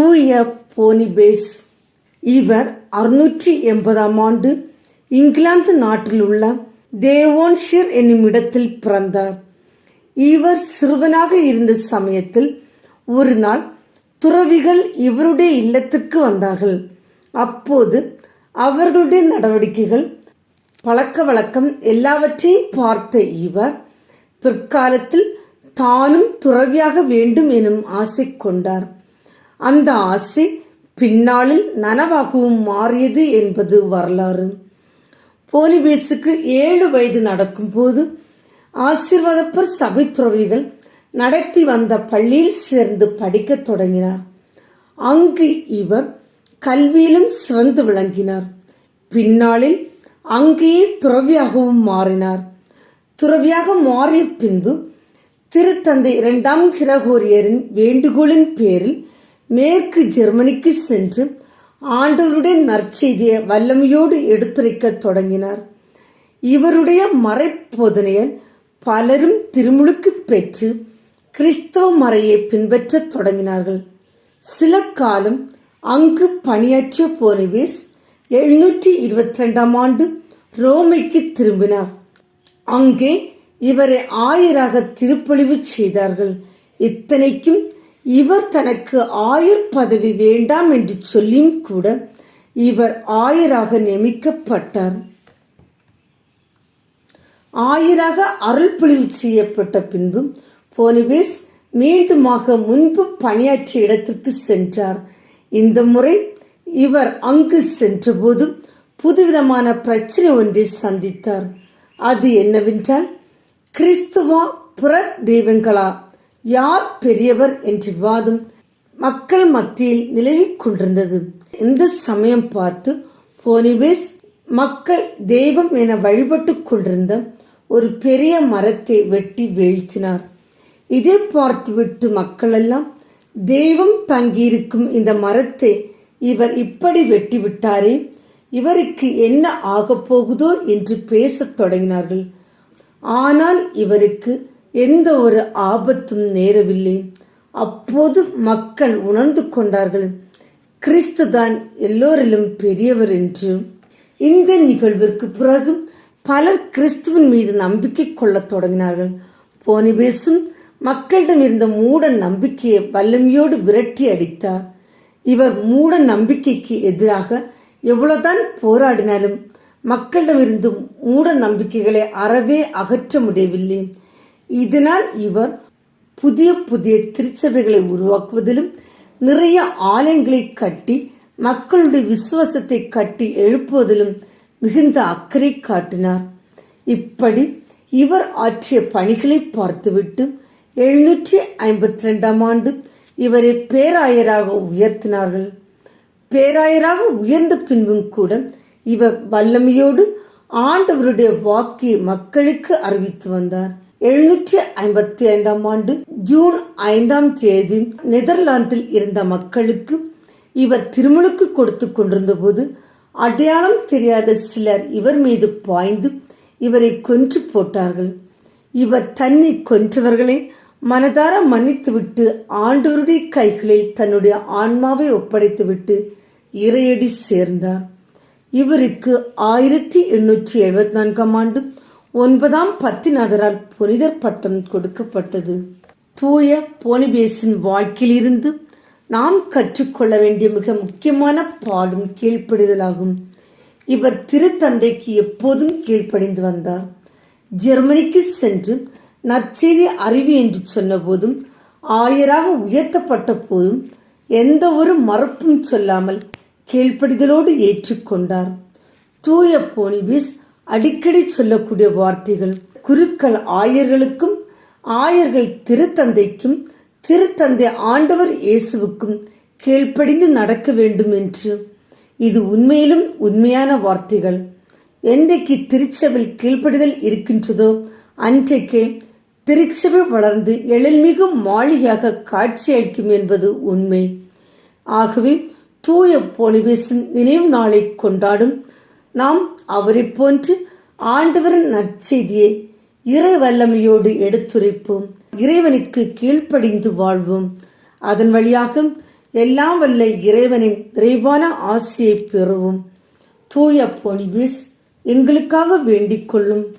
தூய போனிபேஸ். இவர் அறுநூற்றி எண்பதாம் ஆண்டு இங்கிலாந்து நாட்டில் உள்ள தேவோன்ஷிர் என்னும் இடத்தில் பிறந்தார். இவர் சிறுவனாக இருந்த சமயத்தில் ஒரு நாள் துறவிகள் இவருடைய இல்லத்திற்கு வந்தார்கள். அப்போது அவர்களுடைய நடவடிக்கைகள் பழக்க வழக்கம் எல்லாவற்றையும் பார்த்த இவர் பிற்காலத்தில் தானும் துறவியாக வேண்டும் எனும் ஆசை கொண்டார். அந்த ஆசை பின்னாளில் நனவாகவும் மாறியது என்பது வரலாறு. போலிபேஸுக்கு ஏழு வயது நடக்கும்போது ஆசீர்வாதப்பர் சபை துறவிகள் நடத்தி வந்த பள்ளியில் சேர்ந்து படிக்கத் தொடங்கினார். அங்கு இவர் கல்வியிலும் சிறந்து விளங்கினார். பின்னாளில் அங்கேயே துறவியாகவும் மாறினார். துறவியாக மாறிய பின்பு திருத்தந்தை இரண்டாம் கிரகோரியரின் வேண்டுகோளின் பேரில் மேற்கு ஜெர்மனிக்கு சென்று ஆண்டவருடைய நற்செய்தியை வல்லமையோடு எடுத்துரைக்கத் தொடங்கினார். இவருடைய மறைப்போதனையர் பலரும் திருமுழுக்கு பெற்று கிறிஸ்தவ மறையை பின்பற்றத் தொடங்கினார்கள். சில காலம் அங்கு பணியாற்றிய போனிவேஸ் எழுநூற்றி இருபத்தி ரெண்டாம் ஆண்டு ரோமைக்கு திரும்பினார். அங்கே இவரை ஆயராக திருப்பொழிவு செய்தார்கள். இத்தனைக்கும் இவர் தனக்கு ஆயர் பதவி வேண்டாம் என்று சொல்லியும் கூட இவர் ஆயராக நியமிக்கப்பட்டார். ஆயராக அருள் பொழிவு செய்யப்பட்ட பின்பும் போனிவேஸ் மீண்டுமாக முன்பு பணியாற்றிய இடத்திற்கு சென்றார். இந்த முறை இவர் அங்கு சென்றபோது புதுவிதமான பிரச்சனை ஒன்றை சந்தித்தார். அது என்னவென்றால் கிறிஸ்துவா புற தெய்வங்களா யார் பெரியவர் என்ற விவாதம் மக்கள் மத்தியில் நிலவி கொண்டிருந்தது. இந்த சமயம் பார்த்து போனிவேஸ் மக்கள் தெய்வம் என வழிபட்டு கொண்டிருந்த ஒரு பெரிய மரத்தை வெட்டி வீழ்த்தினார். இதை பார்த்துவிட்டு மக்களெல்லாம் தெய்வம் தங்கியிருக்கும் இந்த மரத்தை இவர் இப்படி வெட்டி விட்டாரே இவருக்கு என்ன ஆகப் போகுதோ என்று பேசத் தொடங்கினார்கள். ஆனால் இவருக்கு எந்த ஒரு ஆபத்தும் நேரவில்லை. அப்போது மக்கள் உணர்ந்து கொண்டார்கள் கிறிஸ்து தான் எல்லோரிலும் பெரியவர் என்று. இந்த நிகழ்விற்கு பிறகு பலர் கிறிஸ்துவின் மீது நம்பிக்கை கொள்ளத் தொடங்கினார்கள். போனிபேசும் மக்களிடம் இருந்த மூட நம்பிக்கையை வல்லமையோடு விரட்டி அடித்தார். இவர் மூட நம்பிக்கைக்கு எதிராக எவ்வளவுதான் போராடினாலும் மக்களிடமிருந்து மூட நம்பிக்கைகளை அறவே அகற்ற முடியவில்லை. இதனால் இவர் புதிய புதிய திருச்சபைகளை உருவாக்குவதிலும் நிறைய ஆலயங்களை கட்டி மக்களுடைய விசுவாசத்தை கட்டி எழுப்புவதிலும் மிகுந்த அக்கறை காட்டினார். இப்படி இவர் ஆற்றிய பணிகளை பார்த்துவிட்டு எழுநூற்றி ஐம்பத்தி ரெண்டாம் ஆண்டு இவரை பேராயராக உயர்த்தினார்கள். பேராயராக உயர்ந்த பின்பும் கூட இவர் வல்லமையோடு ஆண்டவருடைய வாக்கை மக்களுக்கு அறிவித்து வந்தார். எழுநூற்றி ஐம்பத்தி ஐந்தாம் ஆண்டு ஜூன் ஐந்தாம் தேதி நெதர்லாந்தில் இருந்த மக்களுக்கு இவர் திருமணுக்கு கொடுத்து கொண்டிருந்த போது அடையாளம் தெரியாத சிலர் இவர் மீது பாய்ந்து இவரை கொன்று போட்டார்கள். இவர் தன்னை கொன்றவர்களை மனதார மன்னித்துவிட்டு ஆண்டவருடைய கைகளில் தன்னுடைய ஆன்மாவை ஒப்படைத்துவிட்டு இறையடி சேர்ந்தார். இவருக்கு ஆயிரத்தி எண்ணூற்றி எழுபத்தி நான்காம் ஆண்டு ஒன்பதாம் பத்திநாதரால் புனிதர் பட்டம் கொடுக்கப்பட்டது. தூய போனிபேசின் வாழ்க்கையிலிருந்து நாம் கற்றுக்கொள்ள வேண்டிய மிக முக்கியமான பாடும் கீழ்ப்படிதலாகும். இவர் திருத்தந்தைக்கு எப்போதும் கீழ்ப்படிந்து வந்தார். ஜெர்மனிக்கு சென்று நற்செய்தி அறிவு என்று சொன்னபோதும் ஆயராக உயர்த்தப்பட்ட போதும் எந்த ஒரு மறுப்பும் சொல்லாமல் கீழ்ப்படிதலோடு ஏற்றுக்கொண்டார். தூய போனிபிஸ் அடிக்கடி சொல்லக்கூடிய வார்த்தைகள் குருக்கள் ஆயர்களுக்கும் ஆயர்கள் திருத்தந்தைக்கும் திருத்தந்தை ஆண்டவர் இயேசுவுக்கும் கீழ்ப்படிந்து நடக்க வேண்டும் என்று. இது உண்மையிலும் உண்மையான வார்த்தைகள். என்றைக்கு திருச்சபையில் கீழ்ப்படிதல் இருக்கின்றதோ அன்றைக்கே திருச்சபை வளர்ந்து எழில்மிகு மாளிகையாக காட்சியளிக்கும் என்பது உண்மை. ஆகவே தூய போனிபேசின் நினைவு நாளை கொண்டாடும் நாம் அவரை போன்று ஆண்டவரின் நற்செய்தியை இறை வல்லமையோடு எடுத்துரைப்போம். இறைவனுக்கு கீழ்ப்படிந்து வாழ்வோம். அதன் வழியாக எல்லாம் வல்ல இறைவனின் நிறைவான ஆசியை பெறுவோம். தூய பொனிபிஸ் எங்களுக்காக வேண்டிக் கொள்ளும்.